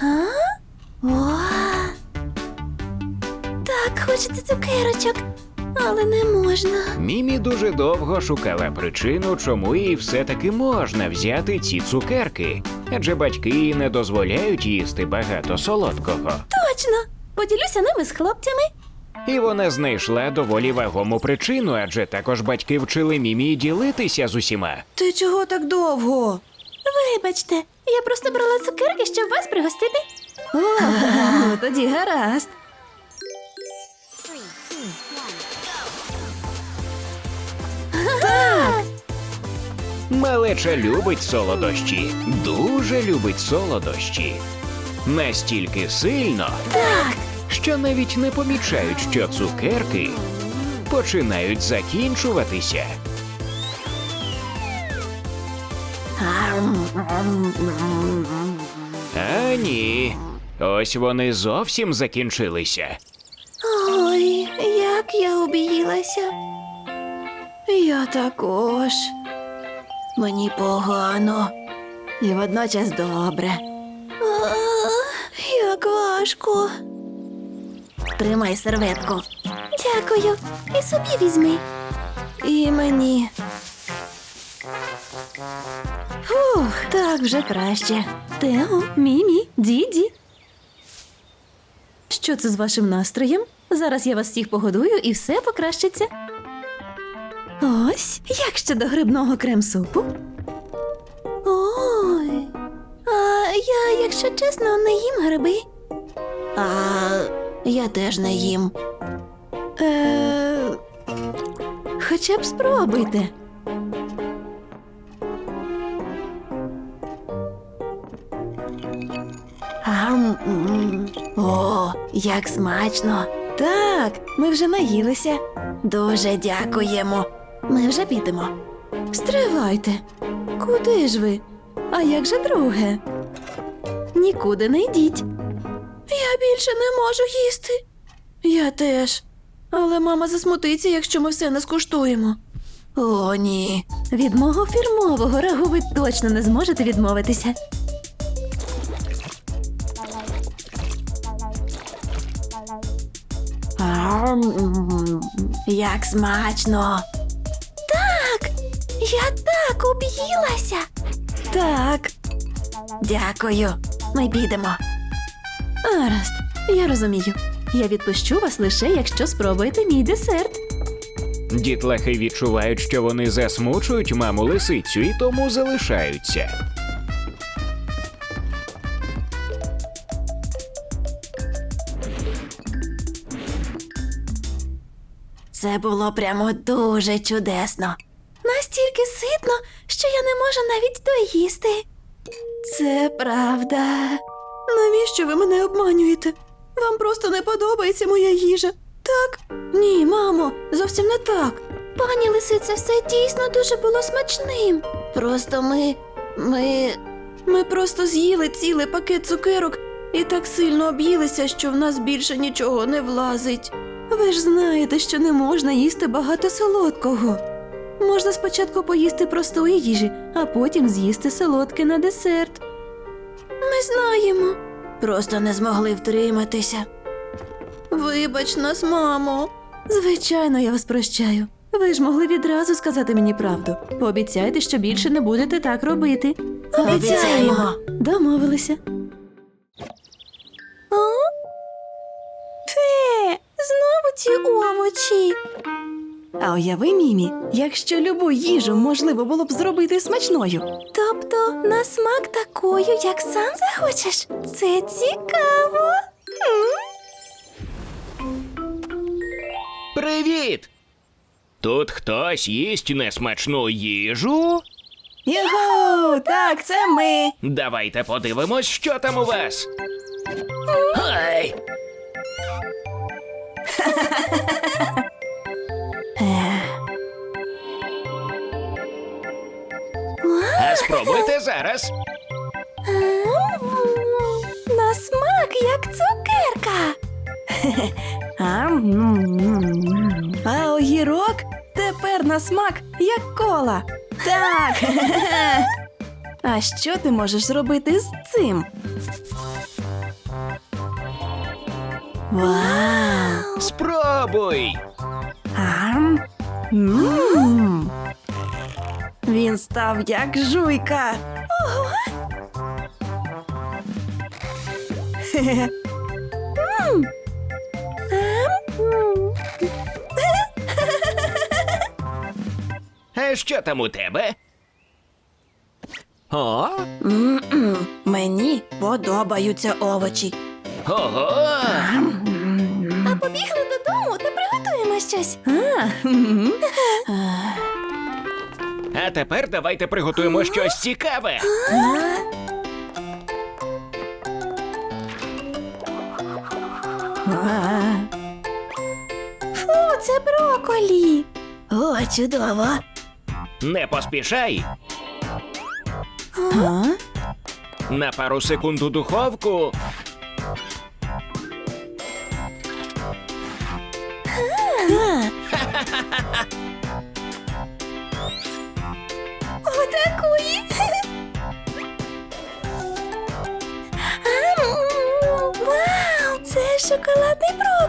А? О! Так, хочеться цукерочок, але не можна. Мімі дуже довго шукала причину, чому їй все-таки можна взяти ці цукерки, адже батьки їй не дозволяють їсти багато солодкого. Точно! Поділюся ними з хлопцями. І вона знайшла доволі вагому причину, адже також батьки вчили Мімі ділитися з усіма. Ти чого так довго? Вибачте, я просто брала цукерки, щоб вас пригостити. О, ну тоді гаразд. Малеча любить солодощі, дуже любить солодощі. Настільки сильно, Так, що навіть не помічають, що цукерки починають закінчуватися. А ні, ось вони зовсім закінчилися. ой, як я об'їлася. Я також. Мені погано. І водночас добре. Як важко. Тримай серветку. Дякую. І собі візьми. І мені. Фух, так вже краще. Тео, Мімі, Діді. Що це з вашим настроєм? Зараз я вас всіх погодую і все покращиться. Ось, як щодо грибного крем-супу? Ой. А я, якщо чесно, не їм гриби. А я теж не їм. Е, хоча б спробуйте. Як смачно. Так, ми вже наїлися. Дуже дякуємо. Ми вже підемо. Стривайте. Куди ж ви? А як же друге? Нікуди не йдіть. Я більше не можу їсти. Я теж. Але мама засмутиться, якщо ми все не скуштуємо. О, ні. Від мого фірмового рагу ви точно не зможете відмовитися. Як смачно. Так, я так об'їлася. Так. Дякую. Ми підемо. Гаразд, я розумію. Я відпущу вас лише, якщо спробуєте мій десерт. Дітлахи відчувають, що вони засмучують маму лисицю і тому залишаються. Було прямо дуже чудесно. Настільки ситно, що я не можу навіть доїсти. Це правда. Навіщо ви мене обманюєте? Вам просто не подобається моя їжа. Так? Ні, мамо, зовсім не так. Пані лисице, все дійсно дуже було смачним. Просто ми. ми. Ми просто з'їли цілий пакет цукерок і так сильно об'їлися, що в нас більше нічого не влазить. Ви ж знаєте, що не можна їсти багато солодкого. Можна спочатку поїсти простої їжі, а потім з'їсти солодке на десерт. Ми знаємо. Просто не змогли втриматися. Вибач нас, мамо. Звичайно, я вас прощаю. Ви ж могли відразу сказати мені правду. Пообіцяйте, що більше не будете так робити. Обіцяємо. Домовилися. Ці овочі. А уяви, Мімі, якщо любу їжу можливо було б зробити смачною. Тобто на смак такою, як сам захочеш. Це цікаво. Привіт! Тут хтось їсть несмачну їжу? Його, так, це ми. Давайте подивимось, що там у вас. Ай! А спробуйте зараз. На смак, як цукерка. А огірок тепер на смак, як кола. Так. А що ти можеш зробити з цим? Вау! Спробуй! Ам. М. Він став як жуйка. Ого. Хе-хе. М. Ам. А що там у тебе? О, М-м. Мені подобаються овочі. ого! А побігли додому та щось. А. А тепер давайте приготуємо щось цікаве. А. Фу, це броколі. О, чудово. Не поспішай. А? На пару секунд у духовку.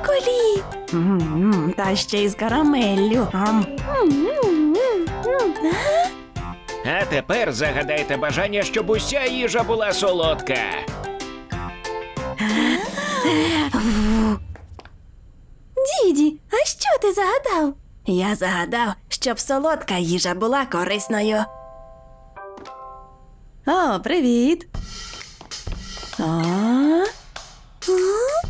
Броколі. Та ще й з карамеллю. А тепер загадайте бажання, щоб уся їжа була солодка. Діді, а що ти загадав? Я загадав, щоб солодка їжа була корисною. О, привіт. А? А?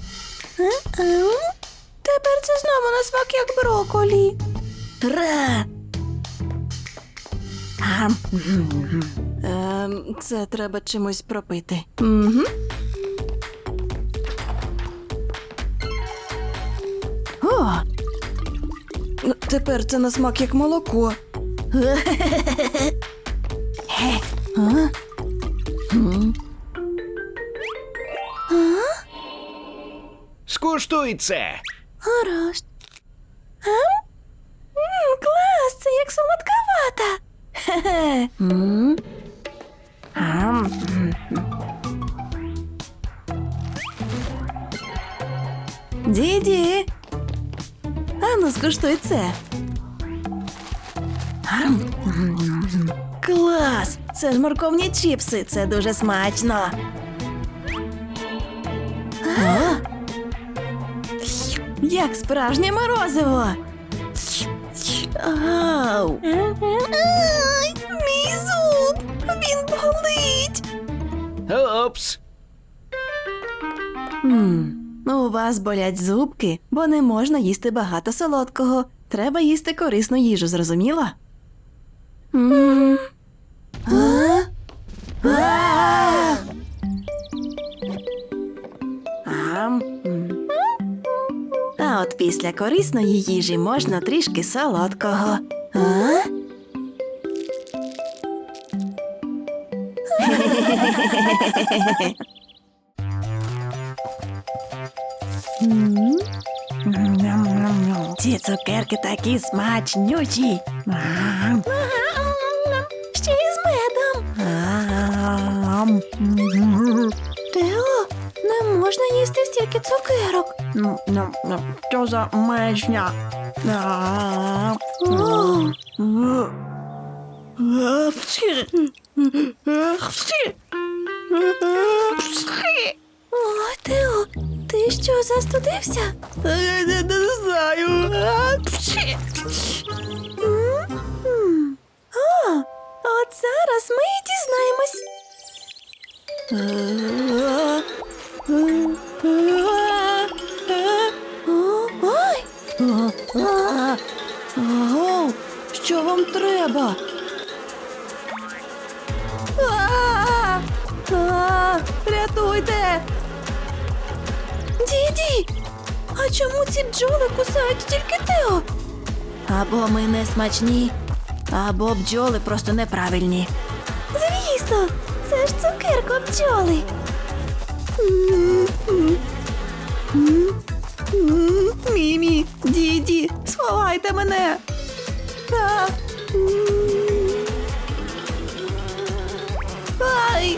Тепер це знову на смак як броколі. Ам. Ем, це треба чимось пропити. О! Ну, Тепер це на смак як молоко. Ге. Скуштуй це. Гаразд. Ам? М, клас, це як солодковата. Хе-хе. Ам. Діді. Ану, скуштуй це. Ам. Клас! Це ж морковні чіпси, це дуже смачно. Як справжнє морозиво. Ау. Ай, мій зуб! Він болить. Опс. М, У вас болять зубки, бо не можна їсти багато солодкого. Треба їсти корисну їжу, зрозуміла? М. А? А! Ам. М. А от після корисної їжі можна трішки солодкого. А? Ці цукерки такі смачнючі. Ще й з медом. Тео, не можна їсти стільки цукерок. Що за мечня? Ого, що вам треба? Рятуйте! Діді! А чому ці бджоли кусають тільки Тео? Або ми не смачні, або бджоли просто неправильні. Звісно, це ж цукерка бджоли. Мімі, діді, Ховайте мене. А! Ай!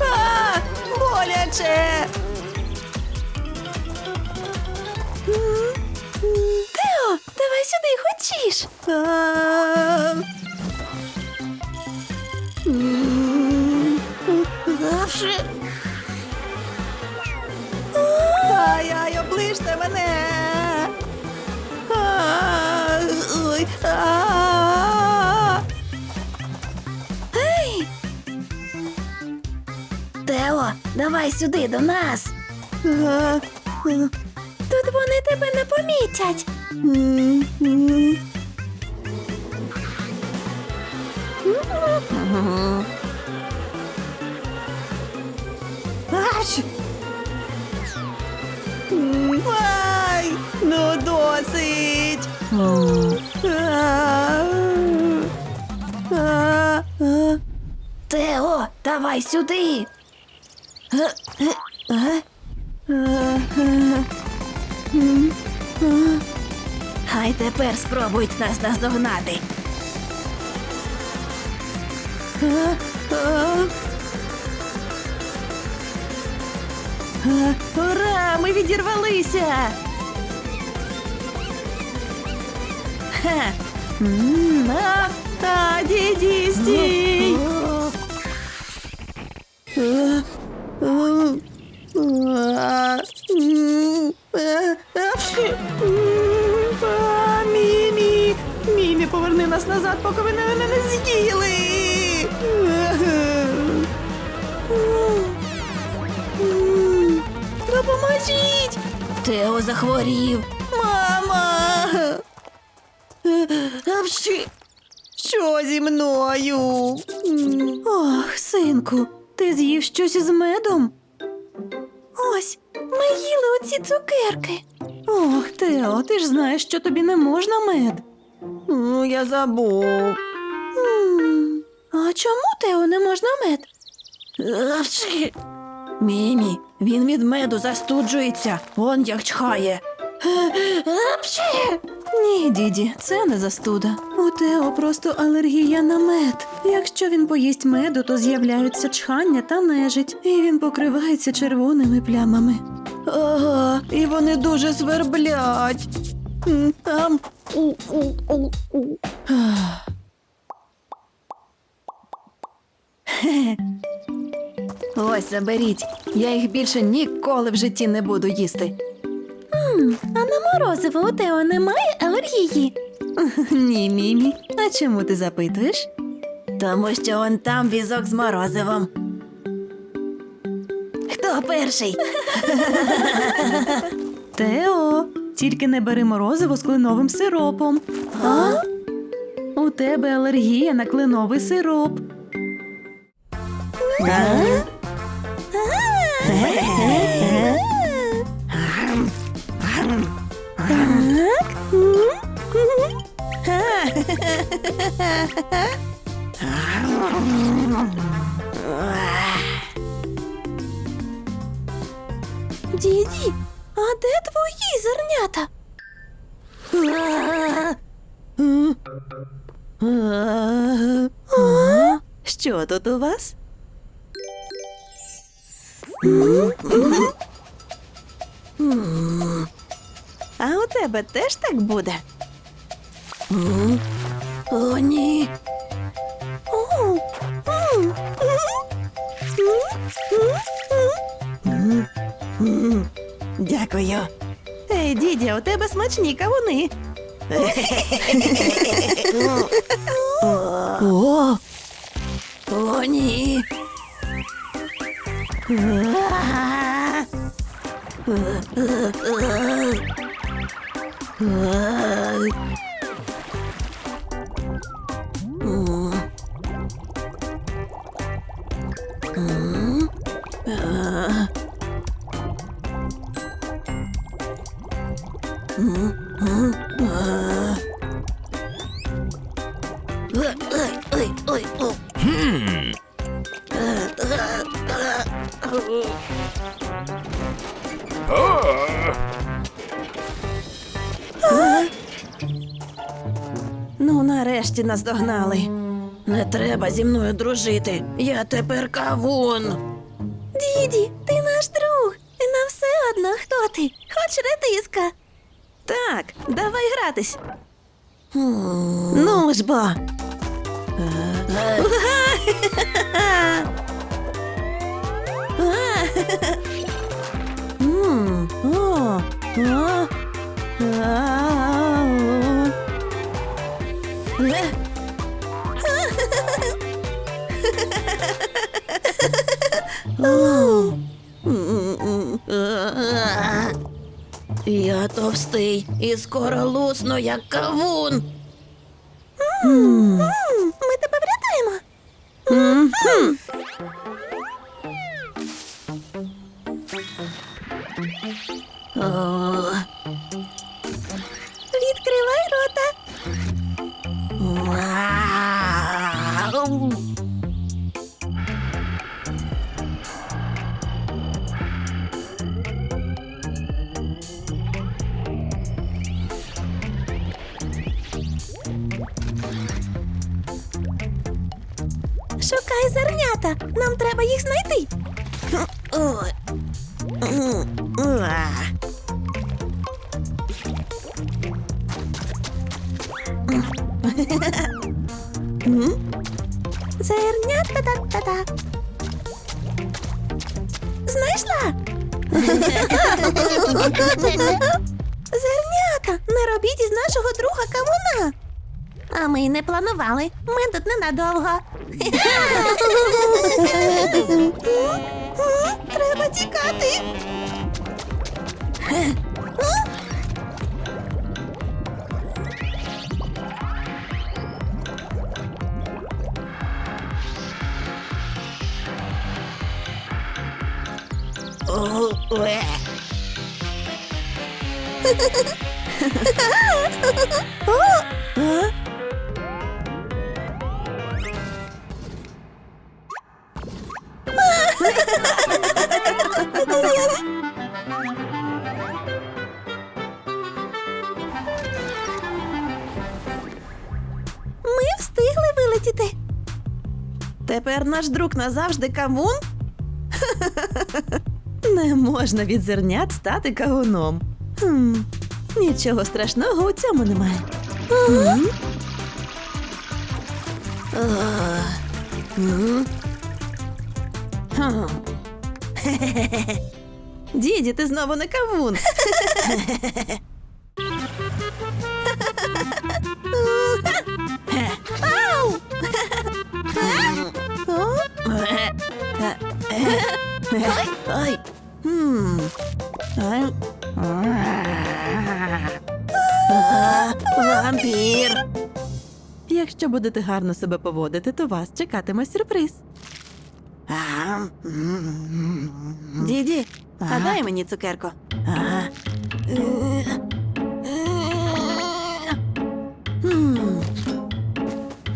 А! Боляче! Завше. Ай-ай, оближте мене. Ой. А. Тео, давай сюди до нас. Тут вони тебе не помітять. М, м. Аж! М, Ай! Ну досить! А, а, а. Тео, давай сюди. Хай тепер спробують нас наздогнати. Ура! Ми відірвалися! А, діді, стій! А, поки ви мене не з'їли! Допоможіть! Тео захворів. Мама! Апші! Що зі мною? Ох, синку, ти з'їв щось із медом? Ось, ми їли оці цукерки. Ох, Тео, ти ж знаєш, що тобі не можна мед. Ну, я забув. А чому Тео не можна мед? Мімі, він від меду застуджується. Он як чхає. Апчі! Ні, діді, це не застуда. У Тео просто алергія на мед. Якщо він поїсть меду, то з'являються чхання та нежить, і він покривається червоними плямами. Ага, і вони дуже сверблять. Там. У, у, у, у. Ось заберіть. Я їх більше ніколи в житті не буду їсти. А на морозиво у Тео немає алергії. Ні, Мімі. А чому ти запитуєш? Тому що он там візок з морозивом. Хто перший? Тео, тільки не бери морозиво з кленовим сиропом. А? У тебе алергія на кленовий сироп. Діді, а де твої зернята? А? Що тут у вас? А у тебе теж так буде? О, ні. М. Дякую. Ей, дідя, у тебе смачні кавуни. О, О, ні. Нарешті нас догнали. Не треба зі мною дружити. Я тепер кавун. Діді, ти наш друг. І нам все одно, хто ти. Хоч редиска. Так, давай гратись. Ну ж бо. О. Я товстий і скоро лусну, як кавун. Ми тебе врятуємо. Відкривай ненадовго. Треба тікати. Наш друг назавжди кавун? Не можна від зернят стати кавуном. Нічого страшного у цьому немає. Хе-хе-хе. Діді, ти знову не кавун. Хм. Ай. А, Вампір. Якщо будете гарно себе поводити, то вас чекатиме сюрприз. Діді, а дай мені цукерку.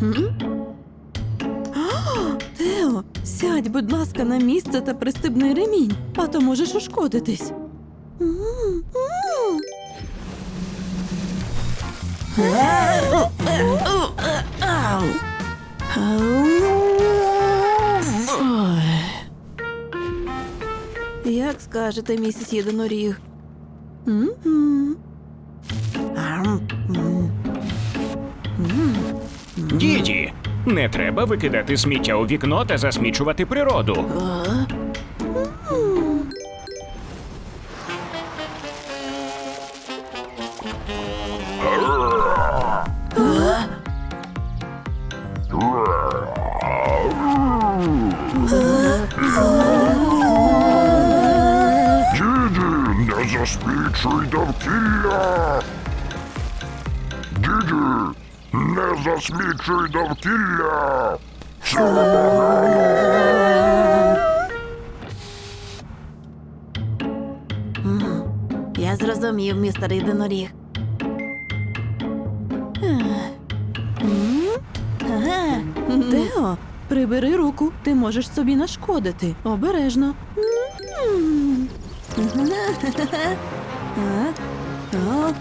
Хм. Сядь, будь ласка, на місце та пристебни ремінь, а то можеш ушкодитись. Як скажете, місіс Єдиноріг? Діді, не треба викидати сміття у вікно та засмічувати природу. А? Засмічуй довкілля. Я зрозумів, містер Єдиноріг. Тео, прибери руку, ти можеш собі нашкодити. Обережно. А?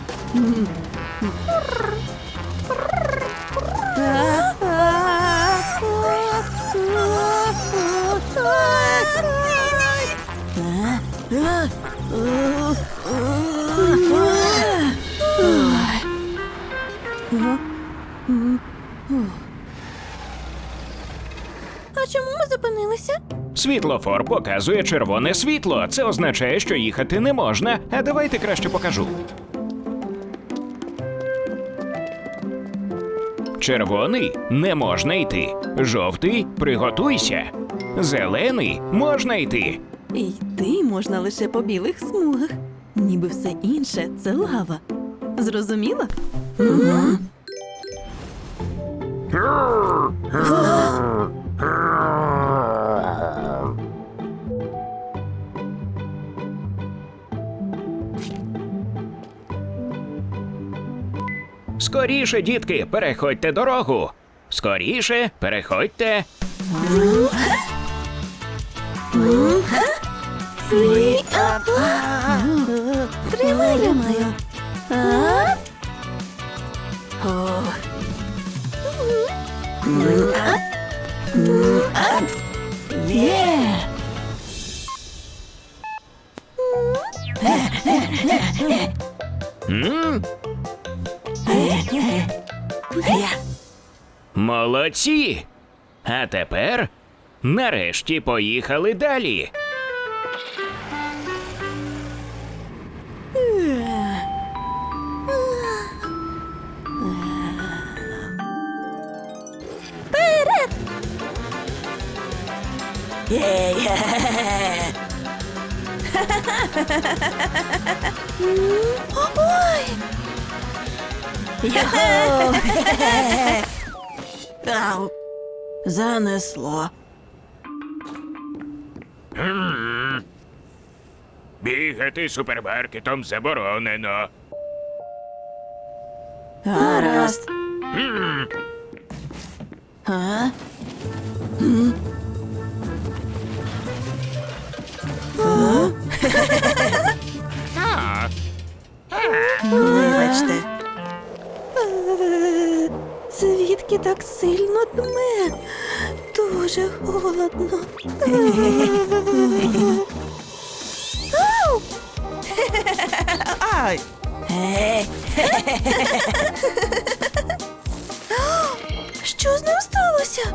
А чому ми зупинилися? Світлофор показує червоне світло. Це означає, що їхати не можна. А давайте краще покажу. Червоний не можна йти. Жовтий приготуйся. Зелений можна йти. І йти можна лише по білих смугах. Ніби все інше це лава. Зрозуміла? Скоріше, дітки, переходьте дорогу. Скоріше, переходьте. Тримай, тримаю. А? Молодці. А тепер нарешті поїхали далі. Є! Ой! Ау! Занесло. Бігати супермаркетом заборонено. Гаразд. А? Вибачте. Звідки так сильно дме? Дуже холодно. Ау! Ай! Що з ним сталося?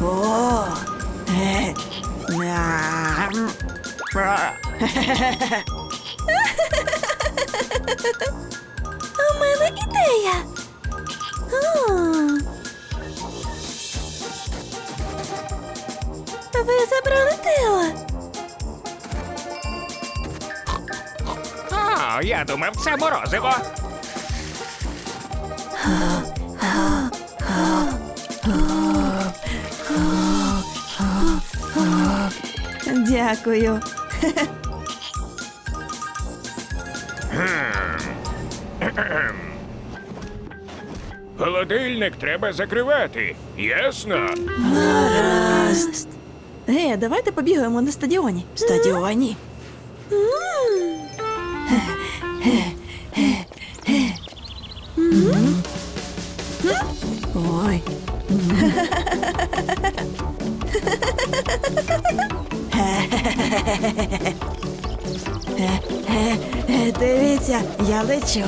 О! У мене ідея. Ви забрали Тео. О, я думав, це морозиво. Дякую. Холодильник треба закривати. Ясно? Гаразд. Е, давайте побігаємо на стадіоні. Стадіоні. Ой. Дивіться, я лечу.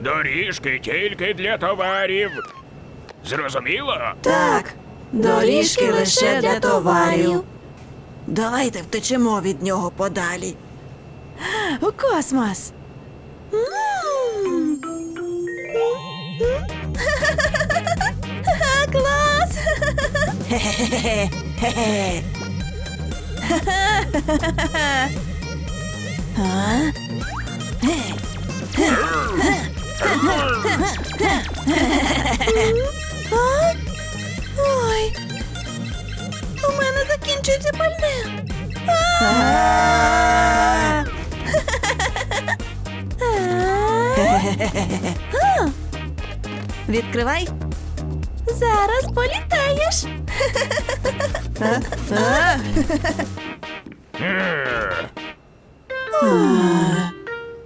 Доріжки тільки для товарів. Зрозуміло? Так, доріжки лише для товарів. Давайте втечемо від нього подалі. У космос. Ой. У мене закінчується пальне. Відкривай. Зараз політаєш.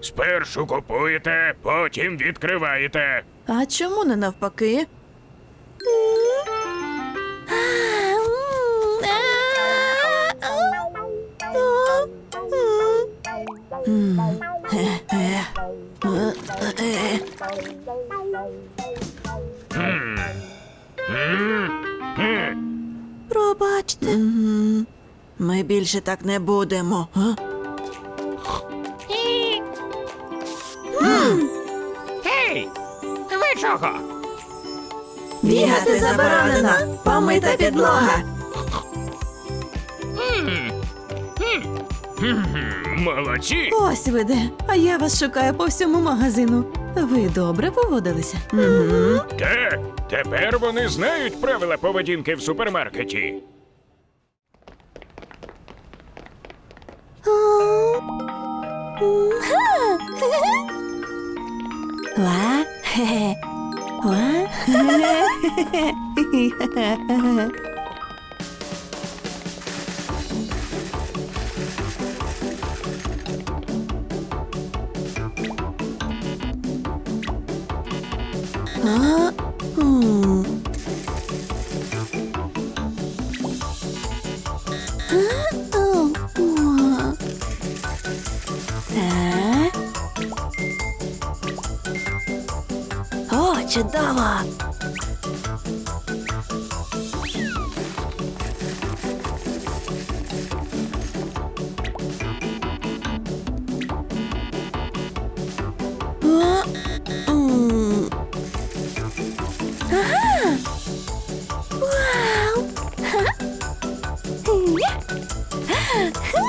Спершу купуєте, потім відкриваєте. А чому не навпаки? Хм. Пробачте. Мгм. Ми більше так не будемо. А? Гей! Ви чого? Бігати заборонено. Помита підлога. Молодці! Ось ви де. А я вас шукаю по всьому магазину. Ви добре поводилися? Угу. Так, тепер вони знають правила поведінки в супермаркеті. Ва? Хе-хе. Чудово! Вау!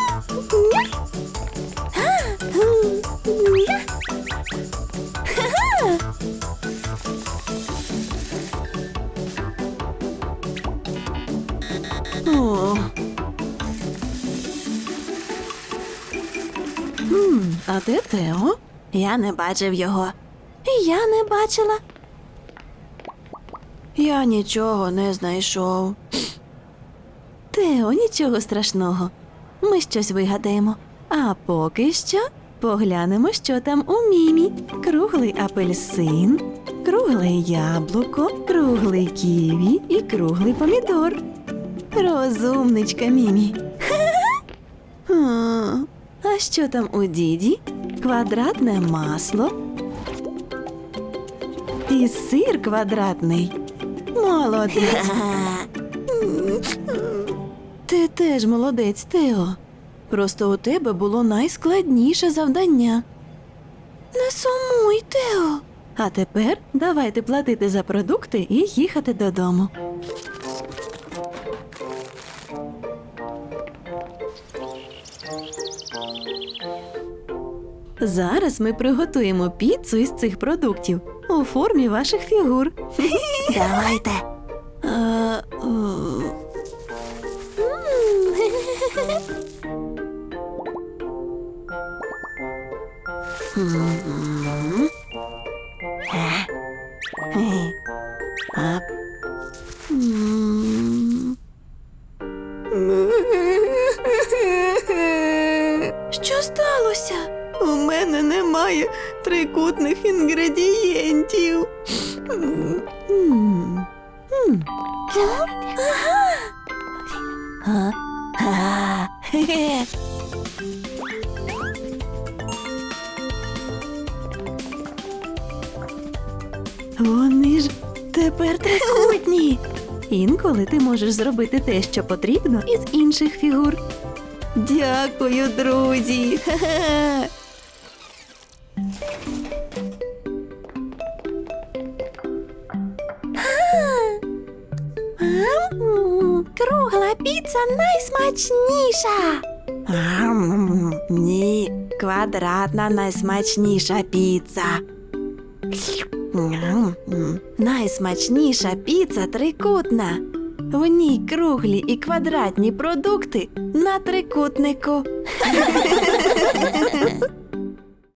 Де Тео? Я не бачив його. Я не бачила. Я нічого не знайшов. Тео, нічого страшного. Ми щось вигадаємо. А поки що поглянемо, що там у мімі. Круглий апельсин, кругле яблуко, круглий ківі і круглий помідор. Розумничка Мімі. А що там у діді? Квадратне масло. І сир квадратний. Молодець. Ти теж молодець, Тео. Просто у тебе було найскладніше завдання. Не сумуй, Тео. А тепер давайте платити за продукти і їхати додому. Зараз ми приготуємо піцу із цих продуктів у формі ваших фігур. Давайте. Трикутних інгредієнтів. Вони ж тепер трикутні. Інколи ти можеш зробити те, що потрібно, із інших фігур. Дякую, друзі. Ха-ха. Кругла найсмачніша. Ні, квадратна найсмачніша піца. Найсмачніша піца трикутна. В ній круглі і квадратні продукти на трикутнику.